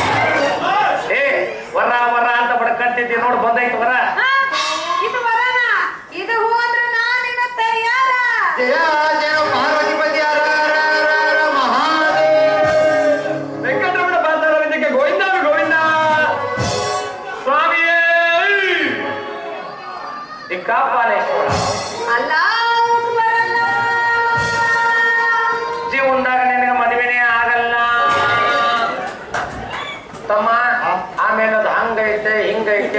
ಏ ವರ ವರ ಅಂತ ಬಡ್ಕಂತಿದ್ದೆ ನೋಡಿ ಬಂದೈತೆ ವರ. ಇದು ಇದು ಅಲ್ಲ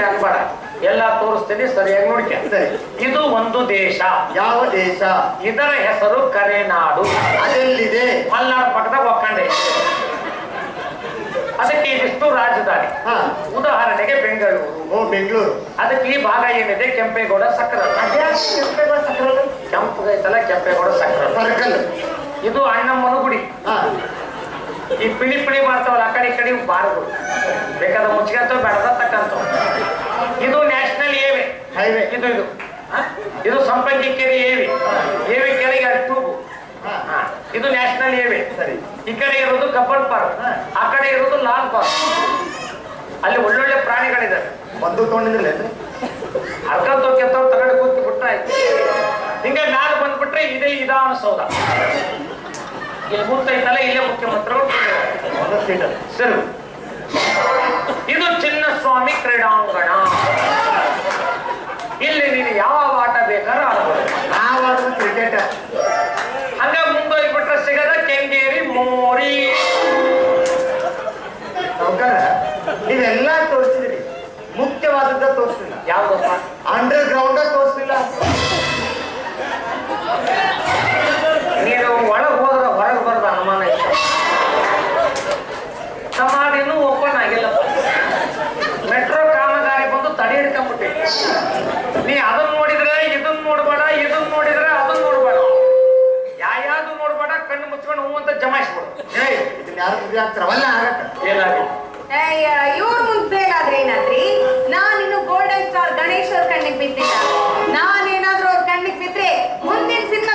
ಅನ್ಬೇಡ. ಎಲ್ಲ ತೋರಿಸ್ತೀನಿ ಸರಿಯಾಗಿ ನೋಡಿಕೆ. ಇದು ಒಂದು ದೇಶ. ಯಾವ ದೇಶ? ಇದರ ಹೆಸರು ಕರೆನಾಡು. ಅದೆಲ್ಲಿದೆ? ಮಲ್ನಾಡು ಪಕ್ಕದಾಗ ಒಕ್ಕಂಡೆ ಅದಕ್ಕೆ ಇದಿಷ್ಟು ರಾಜಧಾನಿ. ಹಾ. ಉದಾಹರಣೆಗೆ ಬೆಂಗಳೂರು. ಓ ಬೆಂಗಳೂರು. ಅದಕ್ಕೆ ಈ ಭಾಗ ಏನಿದೆ? ಕೆಂಪೇಗೌಡ ಸಕ್ರ ಕೆಂಪೇಗೌಡ ಕೆಂಪೇಗೌಡ ಕೆಂಪು ಕೆಂಪಗೈತಲ್ಲ ಕೆಂಪೇಗೌಡ ಸಕ್ರ ಸರ್ಕಲ್. ಇದು ಅಣ್ಣಮ್ಮನ ಗುಡಿ. ಹಾ. ಈ ಪಿಳಿ ಪಿಳಿ ಮಾಡ್ತಾವಲ್ಲ ಆ ಕಡೆ ಈ ಕಡೆ ಬಾರದು. ಬೇಕಾದ ಮುಚ್ಕೊಂತ ಬೇಡದ ತಕ್ಕಂತ ಇದು ನ್ಯಾಷನಲ್ ಏವೆ. ಹೈವೇ. ಇದು ಇದು? ಇದು ಸಂಪಂಗಿ ಕೆರೆ ಏವಿ. ಏವಿ ಕೆರೆಗೆ ಅಷ್ಟು ಇದು ನ್ಯಾಷನಲ್ ಏವೆ. ಸರಿ. ಈ ಕಡೆ ಇರೋದು ಕಬ್ಬನ್ ಪಾರ್ಕ್. ಆ ಕಡೆ ಇರೋದು ಲಾಲ್ ಪಾರ್ಕ್. ಅಲ್ಲಿ ಒಳ್ಳೊಳ್ಳೆ ಪ್ರಾಣಿಗಳಿದಾವೆ. ಒಂದು ತೊಗೊಂಡಿದ್ರಲ್ಲ ಅರ್ಕಂತ ಕೆತ್ತವ್ ತಗೊಂಡು ಕೂತು ಬಿಟ್ರೆ ಆಯ್ತು. ಹಿಂಗೆ ಮ್ಯಾಲ ಬಂದ್ಬಿಟ್ರೆ ಇದೇ ವಿಧಾನಸೌಧ ಇಲ್ಲಿ ಕೂತೈತಲ್ಲ ಇಲ್ಲೇ ಮುಖ್ಯಮಂತ್ರಿಗಳು ಸರಿ. ಇದು ಚಿನ್ನಸ್ವಾಮಿ ಕ್ರೀಡಾಂಗಣ. ಇಲ್ಲಿ ನೀನು ಯಾವ ಆಟ ಬೇಕಾದ್ರೂ ಆಡಬಹುದು ನಾವು ಆಡೋದು ಕ್ರಿಕೆಟ್ ಹಂಗ ಮುಂದೋಗ್ಬಿಟ್ರೆ ಸಿಗದ ಕೆಂಗೇರಿ ಮೋರಿ. ಇದೆಲ್ಲ ನೀವೆಲ್ಲ ತೋರಿಸಿದ್ರಿ ಮುಖ್ಯವಾದದ್ದ ತೋರಿಸಿಲ್ಲ. ಯಾವ್ದಪ್ಪ? ಅಂಡರ್ ಗ್ರೌಂಡ ತೋರಿಸ್ಲಿಲ್ಲ ನೀನು ಒಳಗೆ ಹೋದ್ರೆ ಹೊರಗೆ ಬರದ ಅನುಮಾನ ಇಲ್ಲ ಸಮಾಧಿನೂ ಓಪನ್ ಆಗಿಲ್ಲಪ್ಪ ಮೆಟ್ರೋ ಕಾಮಗಾರಿ ಬಂದು ತಡೆ ಹಿಡ್ಕೊಂಡ್ಬಿಟ್ಟೆ ನೀ ಅದನ್ನ ನೋಡಿದ್ರೆ ಇದನ್ನ ನೋಡ್ಬೇಡ ಇದನ್ನ ನೋಡಿದ್ರೆ ಅದನ್ನ ನೋಡ್ಬೇಡ. ಯಾವ್ಯಾವ್ದು ನೋಡ್ಬೇಡ ಕಣ್ಣು ಮುಚ್ಕೊಂಡು ಹೂ ಅಂತ ಜಮಾಯಿಸ್ಬಿಡು. ಏಯ್ ಇದನ್ನ ಯಾರು ಮದುವೆ ಆಗ್ತಾರವಲ್ಲ ಆಗತ್ತ ಏನಾಗಿ ಇವ್ರ ಮುಂದೆ ಬೇಗಾದ್ರೆ ಏನಾದ್ರಿ? ನಾನಿನ್ನು ಗೋಲ್ಡನ್ ಸ್ಟಾರ್ ಗಣೇಶ್ ಅವ್ರ ಕಣ್ಣಿಗೆ ಬಿದ್ದಿಲ್ಲ. ನಾನೇನಾದ್ರೂ ಅವ್ರ ಕಣ್ಣಿಗೆ ಬಿದ್ರೆ ಮುಂದಿನ ಸಿನಿಮಾದಾಗ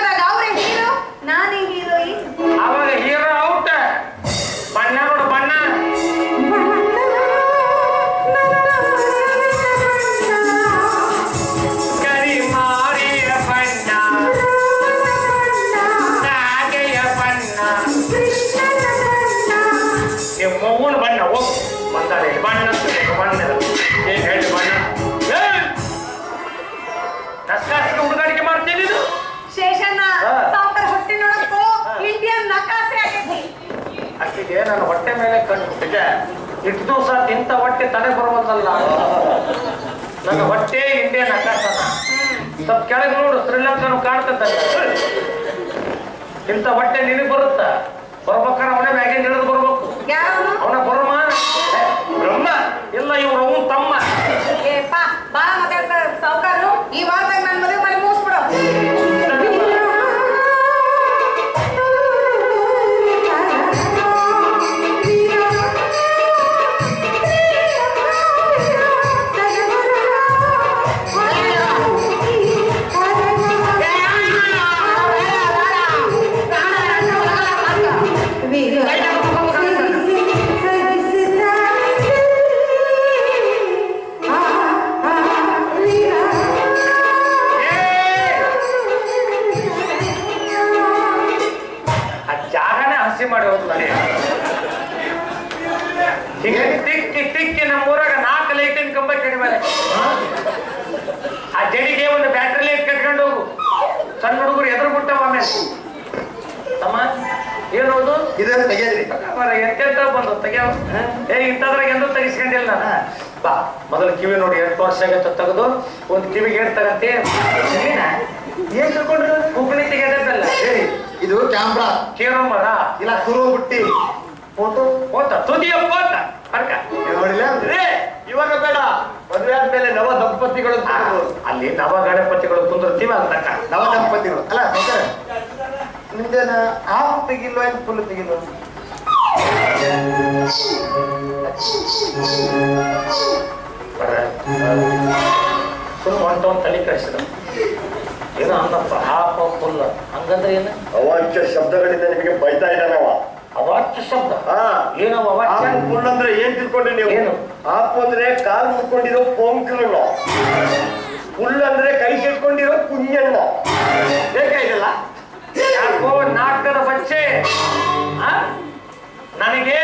ಶೇಷಣ್ಣ. ಸಾವುಕಾರ ಹೊಟ್ಟೆ ನೋಡಕ್ಕೂ ಇಂಡಿಯನ್ ನಕಾಸೆ ಆಗೈತಿ ಅಕ್ಕಿಗೆ ನನ್ನ ಹೊಟ್ಟೆ ಮೇಲೆ ಕಣ್ಣು ಇಷ್ಟು ದಿವಸ ಇಂಥ ಹೊಟ್ಟೆ ತಲೆ ಬರುವಂತಲ್ಲ. ನನ್ನ ಹೊಟ್ಟೆ ಇಂಡಿಯನ್ ನಕಾಸನ. ಸ್ವಲ್ಪ ಕೆಳಗೆ ನೋಡು ಶ್ರೀಲಂಕನು ಕಾಣ್ತದೆ ಇಂಥ ಹೊಟ್ಟೆ ನಿನಗೆ ಬರುತ್ತ? ಬರ್ಬೇಕಾರೆ ಅವನೇ ಮ್ಯಾಗಿಂದ ಹಿಡಿದು ಬರ್ಬೇಕು. ಯಾರು ಅವನ ಬ್ರಹ್ಮ ಬ್ರಹ್ಮ. ಇಲ್ಲ ಇವ್ರು ಅವನ್ ತಮ್ಮ. ಬಾಳ ಮಾತಾಡ್ತಾರ ಸಾವುಕಾರರು ಈ ವಾರದಾಗ ಇವಾಗ ಬೇಡ. ಮದುವೆ ಆದ್ಮೇಲೆ ನವ ದಂಪತಿಗಳು. ಅಲ್ಲಿ ನವ ಗಣಪತಿಗಳು ಕುಂದಿರ್ತೀವಿ ಅಂತ ನವ ದಂಪತಿಗಳು. ಅಲ್ಲ ನಿಮ್ದೇನ ಹಾಫ್ ತೆಗಿಲ್ವ ಏನ್ ಫುಲ್ ತೆಗಿಲ್ವ? ಸುಮ್ಮನೆ ಹೊಂಟ ತಲೆ ಕಳಿಸಿದ ಏನೋ ಅಂದಪ್ಪ ಹಾಪ ಫುಲ್ ಹಂಗಂದ್ರೆ ಏನು? ಅವಾಚ್ಯ ಶಬ್ದಗಳಿಂದ ನಿಮಗೆ ಬೈತಾ ಇದ್ದಾನವ. ಅವಾಚ್ಯ ಶಬ್ದ. ಏನೋ ಅವಾಚ್ಯ. ಆಪು ಫುಲ್ ಅಂದ್ರೆ ಏನ್ ತಿಳ್ಕೊಂಡ್ರಿ ನೀವು? ಏನು? ಆಪು ಅಂದ್ರೆ ಕಾಲು ಮುಟ್ಕೊಂಡಿರೋ ಪೋಂಕ್ರಣ್ಣ ಫುಲ್ ಅಂದ್ರೆ ಕೈ ಕೆಟ್ಕೊಂಡಿರೋ ಕುಂಜಣ್ಣ ಬೇಕಾಗಿಲ್ಲ ಯಾಕೋ ನಾಟಕದ ಬಚ್ಚೆ ಆ? ನನಗೆ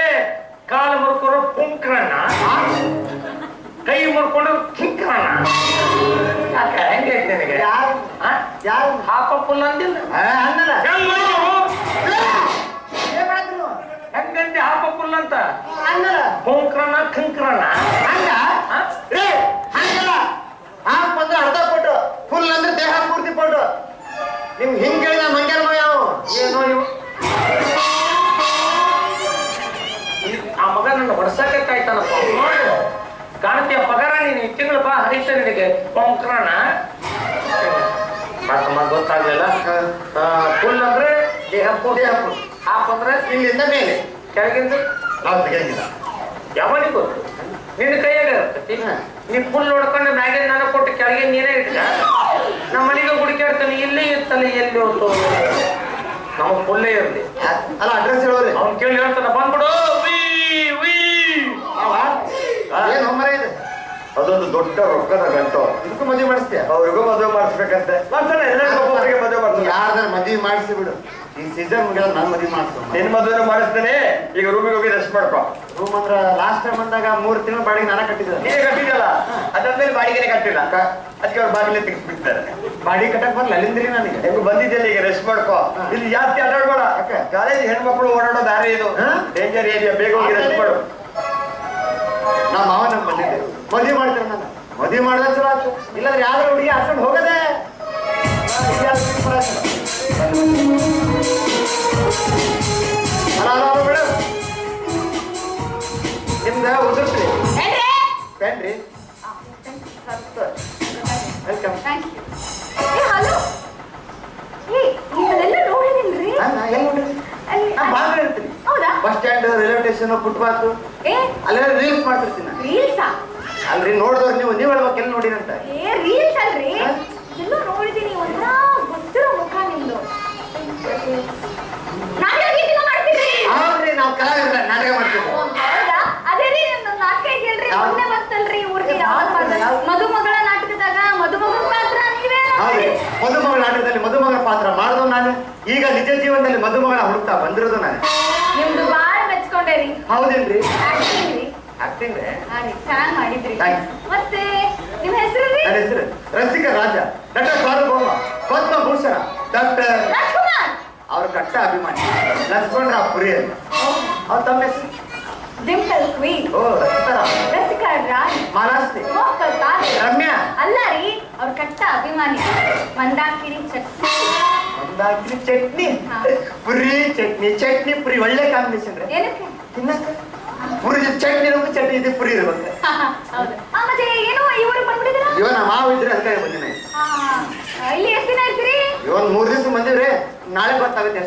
ಕಾಲು ಮುರ್ಕೊರೋ ಪುಂಕ್ರಣ್ಣ. ಕೈ ಮುರ್ಕೊಂಡ್ರೆ ಕಿಂಕ್ರಣ್ಣ. ಯಾಕ? ಹೆಂಗೆ ನನಗೆ? ಯಾರು? ಆ? ಯಾರು? ಹಾಪ ಪುಲ್ ಅಂದಿಲ್ಲ ಹಾಪಕ್ಕುಲ್ಲ ಅಂತ ಹಂಗಲ್ಲ. ಹುಂಕ್ರಣ ಖಂಕ್ರಣ ಹಂಗ? ರೇ ಹಂಗಲ್ಲ. ಹಾಪ್ ಅಂದ್ರೆ ಅರ್ಧ ಕೊಟ್ಟು ಫುಲ್ ಅಂದ್ರೆ ದೇಹ ಪೂರ್ತಿ ಕೊಟ್ಟು. ನಿಮ್ಗೆ ಹಿಂಗೆ ಹೇಳಿದ ಮಂಗ್ಯಾನ ಯಾವ? ಏನೋ ಇವು ಆ ಮಗ ನನ್ನ ಹೊಡ್ಸಕ್ಕೆ ಕಾಯ್ತಾನಪ್ಪ ನೋಡು ಕಾಣ್ತೀಯ ಪಗಾರ ನೀನು ತಿಂಗಳು ಬಾ ಹರಿತ ನಿನಗೆ. ಕೊಂಕ್ರಣ ಮತ್ತೆ ಮತ್ತೆ ಗೊತ್ತಾಗ್ಲಿಲ್ಲ. ಫುಲ್ ಅಂದ್ರೆ ದೇಹ ಪೂರ್ತಿ ಹಾಪ್ ಅಂದ್ರೆ ಇಲ್ಲಿಂದ ಮೇಲೆ. ಕೆಳಗಿಂದ? ಯಾವಾಗ ಯಾವನಿಗೆ ಗೊತ್ತು ನಿನ್ನ ಕೈಯಾಗ ಇರ್ತೈತಿ. ನೀ ಫುಲ್ ನೋಡ್ಕೊಂಡು ಮ್ಯಾಗಿನ ನಾನು ಕೊಟ್ಟು ಕೆಳಗೆ ನೀನೇ ಇಟ್ಟ ನಮ್ಮ ಮನೆಗೆ ಹುಡುಕಾಡ್ತಾನೆ ಇಲ್ಲೇ ಇರ್ತಾನೆ ಎಲ್ಲಿ ಹೋತು? ನಮಗೆ ಫುಲ್ಲೇ ಇರಲಿ. ಅಲ್ಲ ಅಡ್ರೆಸ್ ಹೇಳೋರಿ. ಅವ್ನು ಕೇಳಿ ಹೇಳ್ತಾನೆ ಬಂದ್ಬಿಡು. ವೀ ವೀ. ಏನ್ ಹೋಮರ ಇದೆ? ಅದೊಂದು ದೊಡ್ಡ ರೊಕ್ಕದ ಗಂಟು. ಇದಕ್ಕೂ ಮದುವೆ ಮಾಡಿಸ್ತೀಯ? ಅವ್ರಿಗೂ ಮದುವೆ ಮಾಡಿಸ್ಬೇಕಂತೆ. ಮಾಡ್ತಾನೆ ಎಲ್ಲರಿಗೂ ಒಬ್ಬೊಬ್ಬರಿಗೆ ಮದುವೆ ಮಾಡ್ತಾರೆ ಯಾರ್ದಾರು ಮದುವೆ ಮಾಡಿಸಿ ಬಿಡು. ಈ ಸೀಸನ್ ಮುಗಿದ ನಾನು ಮದುವೆ ಮಾಡ್ತೀನಿ. ನಿನ್ ಮದುವೆನೂ ಮಾಡಿಸ್ತೇನೆ. ಈಗ ರೂಮಿಗೆ ಹೋಗಿ ರೆಸ್ಟ್ ಮಾಡ್ಕೊ. ರೂಮ್ ಅಂದ್ರ ಲಾಸ್ಟ್ ಟೈಮ್ ಬಂದಾಗ ಮೂರ್ ತಿಂಗಳು ಬಾಡಿಗೆ ನಾನ ಕಟ್ಟಿದ್ದೆ ನೀನೇ ಕಟ್ಟಿದಲ್ಲ ಅದಾದ್ಮೇಲೆ ಬಾಡಿಗೆನೆ ಕಟ್ಟಿಲ್ಲ. ಅದಕ್ಕೆ ಅವ್ರ ಬಾಗಿಲೇ ತೆಗಿಸ್ಬಿಡ್ತಾರೆ ಬಾಡಿ ಕಟ್ಟಕ್ ಬರಲ್ಲ ಅಲ್ಲಿಂದ್ರಿ ನನಗೆ. ಹೆಂಗ್ ಬಂದಿದ್ದೆಲ್ಲ ಈಗ ರೆಸ್ಟ್ ಮಾಡ್ಕೋ. ಇಲ್ಲಿ ಜಾಸ್ತಿ ಅಡ್ಡಾಡ್ಬೇಡ. ಕಾಲೇಜ್ ಹೆಣ್ಮಕ್ಳು ಓಡಾಡೋ ದಾರಿ ಇದು. ಹಾ? ಡೇಂಜರ್ ಏರಿಯಾ ಬೇಗ ಹೋಗಿ ರೆಸ್ಟ್ ಮಾಡು. ನಮ್ಮ ಮಾವ ನಮ್ ಬಂದಿದ್ದೆ ಮದುವೆ ಮಾಡ್ತಾರೆ ನಾನು ಮದುವೆ ಮಾಡಿದ್ರೆ ಚಲೋ ಆಯ್ತು. ಇಲ್ಲಾಂದ್ರೆ ಯಾವ್ದಾರು ಹುಡುಗಿ ಹಾಕೊಂಡು ಹೋಗದೆ. ನಿಮ್ದ ಉದುರ್ಸ್ರಿ ಏನ್ರಿ? ಪ್ಯಾನ್ರಿ ವೆಲ್ಕಮ್ ಹೌದಾ? Bus stand railway station footpath ಏ? ಅಲ್ಲ ರೀಲ್ಸ್ ಮಾಡ್ತಿರ್ತೀನಿ ರೀಲ್ಸಾ ಅಲ್ರಿ ನೋಡಿದವ್ರು ನೀವು. ನೀವು ಹೇಳ್ಬೇಕು ಎಲ್ಲಿ ನೋಡಿರಂತ ಏ ರೀಲ್ಸ್ ಅಲ್ರಿ? ಎಲ್ಲೋ ನೋಡಿದೀನಿ ಒಂಥರ ಗೊತ್ತಿರೋ ಮುಖ ನಿಮ್ದು ನಾಟಕ ಗೀಟಕ ಮಾಡ್ತೀರಿ ಹೌದ್ರಿ ನಾವು ಕಲಾವಿದ್ರ ನಾಟಕ ಮಾಡ್ತೀವಿ ಓ, ಹೌದಾ? ಅದೇ ರೀ ನಾಟಕ? ಮೊನ್ನೆ ಊರಿಗೆ? ಮಧುಮಗಳ ನಾಟಕದಾಗ ಮಧುಮಗಳ ಪಾತ್ರ ನೀವೇ ಹೌದ್ರಿ ಮಧುಮಗಳ ನಾಟಕದಲ್ಲಿ ಮಧುಮಗಳ ಪಾತ್ರ ಮಾಡಿದ್ರು ನಾನು. ಈಗ ನಿಜ ಜೀವನದಲ್ಲಿ ಮಧುಮಗಳ ಹುಡುಕ್ತಾ ಬಂದಿರೋದು ನಾನು. ನಿಮ್ದು ಬಾಳ ಮೆಚ್ಕೊಂಡೆ ರೀ. ಹೌದೇನ್ರಿ? ಆಕ್ಟಿಂಗ್ ಚೆನ್ನಾಗ್ ಮಾಡಿದ್ರಿ. ಮತ್ತೆ ನಿಮ್ಮ ಹೆಸರು ನನ್ನ ಹೆಸರು ರಸಿಕ ರಾಜ. ಡಾಕ್ಟರ್ ಸಾರ್ವಭೌಮ ಪದ್ಮಭೂಷಣ. ಡಾಕ್ಟರ್ ಅವ್ರ ಕಟ್ಟ ಅಭಿಮಾನಿ. ಲಕ್ಷ್ಮಣರಾವ್ ಪುರಿ ಅಂತ. ಅವ್ರ ತಮ್ಮ ಹೆಸರು ಡಿಂಪಲ್ ಕ್ವೀನ್ ಓ ರಚಿತಾರಾವ್ ರಸಿಕಾ ರಾಜ್ ಮನಸ್ತಿ ಮೋಕಲ್ ತಾರಿ ರಮ್ಯಾ ಅಲ್ಲ ರೀ ಅವ್ರ ಕಟ್ಟ ಅಭಿಮಾನಿ ಮಂದಾಕಿರಿ ಚಟ್ನಿ ಒಂದಾಗ್ಲಿ ಚಟ್ನಿ. ಪುರಿ ಚಟ್ನಿ ಚಟ್ನಿ ಪುರಿ ಒಳ್ಳೆ ಕಾಂಬಿನೇಷನ್ ರೀ ಏನಕ್ಕೆ? ತಿನ್ನಕ್ಕೆ? ಪುರಿ ಚಟ್ನಿ ಇರ್ಬೇಕು ಚಟ್ನಿ ಇದು ಪುರಿ ಇರ್ಬೇಕು. ಹೌದು. ಮತ್ತೆ ಏನೋ ಇವರು ಬಂದ್ಬಿಟ್ಟಿದ್ರ ಇವನ್ ಮಾವ ಇದ್ರೆ ಬಂದಿನ. ಇಲ್ಲಿ ಎಷ್ಟು ದಿನ ಇರ್ತೀರಿ? ಇವನ್ ಮೂರು ದಿವಸ ಬಂದಿವ್ರಿ. ನಾಳೆ ಗೊತ್ತಾಗುತ್ತೆ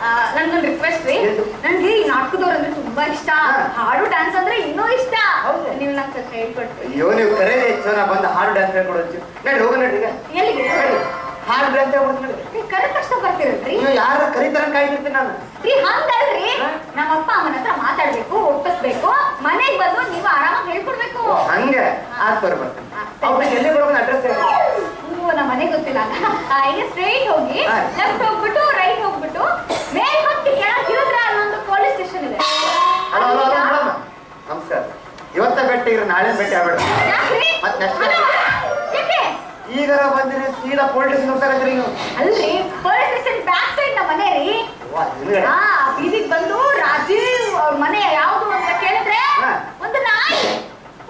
ಆ, ನನ್ಗೊಂದು ರಿಕ್ವೆಸ್ಟ್ ರೀ? ನನ್ಗೆ ಈ ನಾಟಕದವ್ರು ಅಂದ್ರೆ ತುಂಬಾ ಇಷ್ಟ. ಹಾಡು ಡ್ಯಾನ್ಸ್ ಅಂದ್ರೆ ಇನ್ನೂ ಇಷ್ಟ. ನೀವು ನಂಗೆ ಸ್ವಲ್ಪ ಹೇಳ್ಕೊಟ್ರಿ ಅಯ್ಯೋ ನೀವು ಕರೆಯದೇ ಹೆಚ್ಚು ನಾ ಬಂದು ಹಾಡು ಡ್ಯಾನ್ಸ್ ಹೇಳ್ಕೊಡೋದು ನೋಡಿ ಹೋಗ ನಡಿ ಈಗ. ಎಲ್ಲಿಗೆ. ಹಾಡು ಡ್ಯಾನ್ಸ್ ಹೇಳ್ಕೊಡ್ತೀನಿ ಕರೆ ತಕ್ಷಣ ಬರ್ತೀರಲ್ರಿ ನೀವು ಯಾರ ಕರೀತಾರ ಕಾಯ್ತಿರ್ತೀನಿ ನಾನು. ರೀ ಹಂಗಲ್ರಿ. ನಮ್ಮ ಅಪ್ಪ ಅಮ್ಮನ ಹತ್ರ ಮಾತಾಡ್ಬೇಕು ಒಪ್ಪಿಸ್ಬೇಕು. ಮನೆಗೆ ಬಂದು ನೀವು ಆರಾಮಾಗಿ ಹೇಳ್ಕೊಡ್ಬೇಕು. ಹಂಗೆ. ಆತ್ ಬರ್ ಬರ್ತೀನಿ ಅವ್ರಿಗೆ ಎಲ್ಲಿ ಬರ್ಬೇಕು ಅಡ್ರೆಸ್ ಹೇಳಿ. ಮನೆಗೆ ಗೊತ್ತಿಲ್ಲ. ಹಾಗೆ ಈಗ ಸ್ಟ್ರೈಟ್ ಹೋಗಿ. ಲೆಫ್ಟ್ ಹೋಗ್ಬಿಟ್ಟು ರೈಟ್ ಹೋಗ್ಬಿಟ್ಟು ಮೇಲ್ ಹತ್ತಿ ಕೆಳಗೆ ಇಳಿದ್ರೆ ಅಲ್ಲೊಂದು ಪೊಲೀಸ್ ಸ್ಟೇಷನ್ ಇದೆ. ನಮಸ್ಕಾರ. ಇವತ್ತ ಭೇಟಿ ಇರ ನಾಳೆ ಭೇಟಿ ಆಗ್ಬೇಡ? ಮತ್ತ್ ಯಾಕೆ? ಈಗರ ಬಂದಿರಿ ಸೀದಾ ಪೊಲೀಸ್ ಹೋಗ್ತಾರಂದ್ರಿ ನೀವು. ಅಲ್ರಿ ಪೊಲೀಸ್ ಸ್ಟೇಷನ್ ಬ್ಯಾಕ್ ಸೈಡ್ ನಮ್ಮ ಮನೆ ರೀ. ಹಾ ಬೀದಿಗ್ ಬಂದು ರಾಜೀವ್ ಅವ್ರ ಮನೆ ಯಾವ್ದು ಅಂತ ಕೇಳಿದ್ರೆ ಒಂದು ನಾಯಿ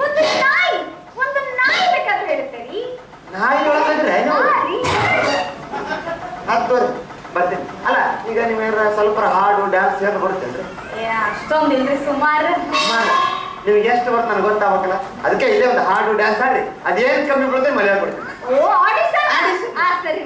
ಒಂದು ನಾಯಿ ಒಂದು ನಾಯಿ ಬೇಕಂತ ಹೇಳುತ್ತೆ ರೀ ನಾಯಿ ಒಳಗಂದ್ರೆ. ಹತ್ತು ಬರ್ತೀನಿ. ಅಲ್ಲ ಈಗ ನೀವು ಸ್ವಲ್ಪ ಹಾಡು ಡ್ಯಾನ್ಸ್ ಏನು ಬರುತ್ತೇನ್ರಿ ಏ, ಅಷ್ಟೊಂದಿಲ್ರಿ ಸುಮಾರು. ನಿಮ್ಗೆ ಎಷ್ಟು ಬರುತ್ತೆ ನನಗೆ ಗೊತ್ತಾಗಬೇಕಲ್ಲ? ಅದಕ್ಕೆ ಇಲ್ಲೇ ಒಂದು ಹಾಡು ಡ್ಯಾನ್ಸ್ ಆಡ್ರಿ ಅದೇನು ಕಮ್ಮಿ ಬರುತ್ತೆ ಮಳೆ ಕೊಡ್ತೀನಿ. ಓ ಆ ಸರಿ.